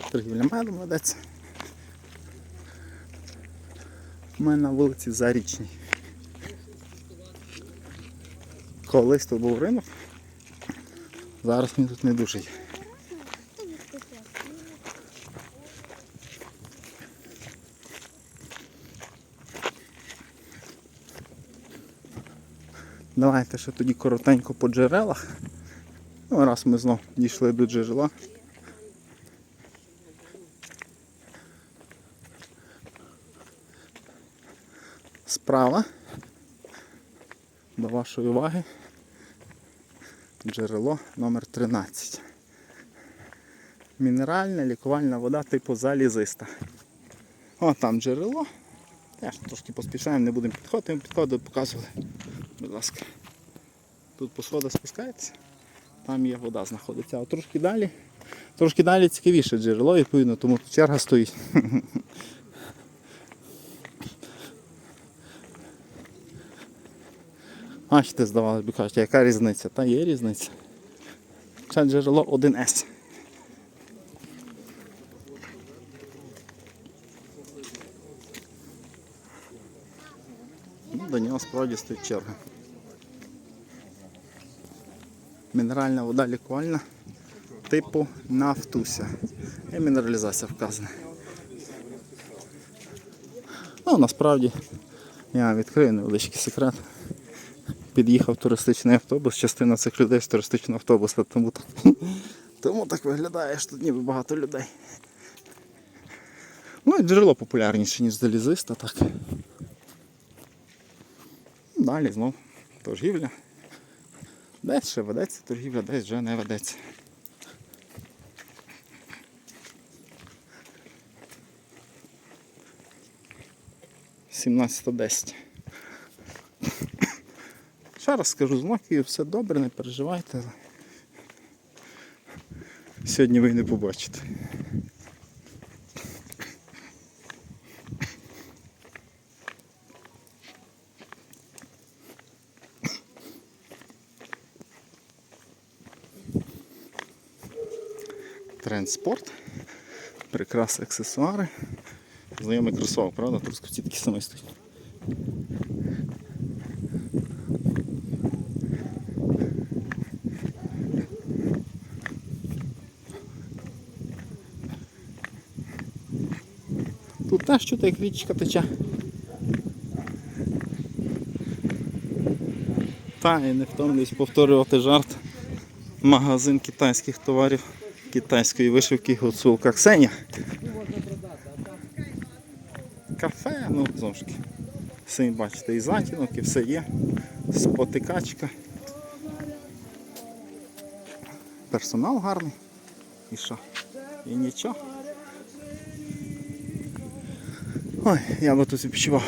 Торгівля медом. У мене на вулиці Зарічній. Колись тут був ринок. Зараз він тут не дуже. Давайте ще тоді коротенько по джерелах. Ну, раз ми знов дійшли до джерела. Справа до вашої уваги джерело номер 13. Мінеральна лікувальна вода типу залізиста. О, там джерело. Теж трошки поспішаємо, не будемо підходити, підходили, показували. Будь ласка. Тут по сходах спускається, там є вода знаходиться. А трошки далі, трошки далі цікавіше джерело, відповідно, тому черга стоїть. Бачите, здавалося б, кажуть, яка різниця? Та є різниця. Це джерело 1С. Ну, До нього справді стоїть черга. Мінеральна вода лікувальна типу нафтуся. І мінералізація вказана. Ну, насправді, я відкрию невеличкий секрет. Під'їхав туристичний автобус, частина цих людей з туристичного автобуса, тому так, тому так виглядає, що тут ніби багато людей. Ну і джерело популярніше, ніж залізиста, так. Далі знов торгівля. Десь ще ведеться торгівля, десь вже не ведеться. Сімнадцята десять. Ще раз скажу, з все добре, не переживайте. Сьогодні ви не побачите. Трендспорт, прикраси, аксесуари. Знайомий кросовок, правда? Трускавці такі самі стоять. Тут теж чути, як річка тече. Та і не втомлююсь повторювати жарт. Магазин китайських товарів китайської вишивки Гуцулка Ксеня. Кафе, ну ж. Самі бачите, і затінок, і все є. Спотикачка. Персонал гарний. І що? І нічого. Ой, я би тут відпочивав.